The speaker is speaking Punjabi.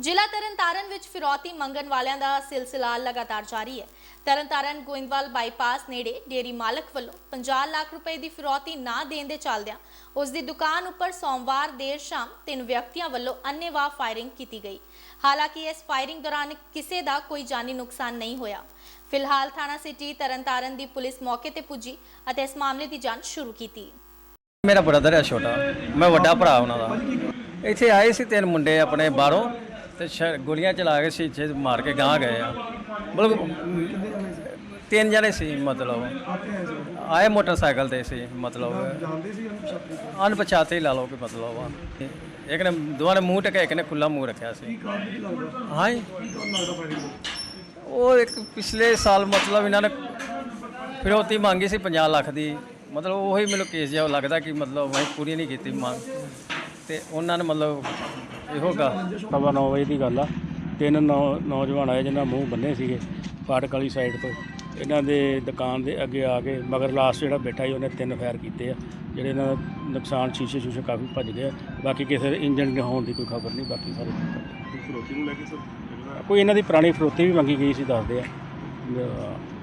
ਜ਼ਿਲ੍ਹਾ ਤਰਨਤਾਰਨ ਵਿੱਚ ਫਿਰੌਤੀ ਮੰਗਣ ਵਾਲਿਆਂ ਦਾ ਸਿਲਸਿਲਾ ਲਗਾਤਾਰ ਜਾਰੀ ਹੈ। ਤਰਨਤਾਰਨ ਗੋਇੰਦਵਾਲ ਬਾਈਪਾਸ ਨੇੜੇ ਡੇਰੀ ਮਾਲਕ ਵੱਲੋਂ 50 ਲੱਖ ਰੁਪਏ ਦੀ ਫਿਰੌਤੀ ਨਾ ਦੇਣ ਦੇ ਚੱਲਦਿਆਂ ਉਸ ਦੀ ਦੁਕਾਨ ਉੱਪਰ ਸੋਮਵਾਰ ਦੇਰ ਸ਼ਾਮ ਤਿੰਨ ਵਿਅਕਤੀਆਂ ਵੱਲੋਂ ਅੰਨ੍ਹੇਵਾਹ ਫਾਇਰਿੰਗ ਕੀਤੀ ਗਈ। ਹਾਲਾਂਕਿ ਇਸ ਫਾਇਰਿੰਗ ਦੌਰਾਨ ਕਿਸੇ ਦਾ ਕੋਈ ਜਾਨੀ ਨੁਕਸਾਨ ਨਹੀਂ ਹੋਇਆ। ਫਿਲਹਾਲ ਥਾਣਾ ਸਿਟੀ ਤਰਨਤਾਰਨ ਦੀ ਪੁਲਿਸ ਮੌਕੇ ਤੇ ਪੁੱਜੀ ਅਤੇ ਇਸ ਮਾਮਲੇ ਦੀ ਜਾਂਚ ਸ਼ੁਰੂ ਕੀਤੀ। ਮੇਰਾ ਬ੍ਰਦਰ ਹੈ ਛੋਟਾ। ਮੈਂ ਵੱਡਾ ਭਰਾ ਉਹਨਾਂ ਦਾ। ਇੱਥੇ ਆਏ ਸੀ ਤਿੰਨ ਮੁੰਡੇ ਆਪਣੇ ਬਾਹਰੋਂ। ਤੇ ਸ਼- ਗੋਲੀਆਂ ਚਲਾ ਕੇ ਸ਼ੀਸ਼ੇ ਮਾਰ ਕੇ ਗਾਂ ਗਏ ਆ। ਮਤਲਬ ਤਿੰਨ ਜਣੇ ਸੀ, ਮਤਲਬ। ਆਏ ਮੋਟਰਸਾਈਕਲ ਤੇ ਸੀ, ਮਤਲਬ। ਅਣਪਛਾਤੇ ਹੀ ਲਾ ਲਓ ਕਿ ਮਤਲਬ ਆ। ਇੱਕ ਨੇ ਦੋਵਾਂ ਨੇ ਮੂੰਹ ਟਕਿਆ ਇੱਕ ਨੇ ਖੁੱਲਾ ਮੂੰਹ ਰੱਖਿਆ ਸੀ। ਹਾਂ ਜੀ। ਉਹ ਇੱਕ ਪਿਛਲੇ ਸਾਲ ਮਤਲਬ ਇਹਨਾਂ ਨੇ ਫਿਰੌਤੀ ਮੰਗੀ ਸੀ 50 ਲੱਖ ਦੀ। ਮਤਲਬ ਉਹੀ ਮੈਨੂੰ ਕੇਸ ਜਿਹਾ ਲੱਗਦਾ ਕਿ ਮਤਲਬ ਅਸੀਂ ਪੂਰੀ ਨਹੀਂ ਕੀਤੀ ਮੰਗ। ਤੇ ਉਹਨਾਂ ਨੇ ਮਤਲਬ ਇਹੋ ਗਾ ਸਵਾ ਨੌ ਵਜੇ ਦੀ ਗੱਲ ਆ। ਤਿੰਨ ਨੌ- ਨੌਜਵਾਨ ਆਏ ਜਿਨ੍ਹਾਂ ਮੂੰਹ ਬੰਨੇ ਸੀਗੇ ਫਾਟਕ ਵਾਲੀ ਸਾਈਡ ਤੋਂ। ਇਹਨਾਂ ਦੇ ਦੁਕਾਨ ਦੇ ਅੱਗੇ ਆ ਕੇ ਮਗਰ ਲਾਸਟ ਜਿਹੜਾ ਬੈਠਾ ਸੀ ਉਹਨੇ ਤਿੰਨ ਫਾਇਰ ਕੀਤੇ ਆ। ਜਿਹੜੇ ਇਹਨਾਂ ਦਾ ਨੁਕਸਾਨ ਸ਼ੀਸ਼ੇ ਸ਼ੂਸ਼ੇ ਕਾਫੀ ਭੱਜ ਗਏ ਆ। ਬਾਕੀ ਕਿਸੇ ਦੇ ਇੰਜਨ ਦੇ ਹੋਣ ਦੀ ਕੋਈ ਖਬਰ ਨਹੀਂ ਬਾਕੀ ਸਾਰੇ ਫਰੋਤੀ ਨੂੰ ਲੈ ਕੇ ਸਰ? ਕੋਈ ਇਹਨਾਂ ਦੀ ਪੁਰਾਣੀ ਫਰੋਤੀ ਵੀ ਮੰਗੀ ਗਈ ਸੀ ਦੱਸਦੇ ਆ। ਅਹ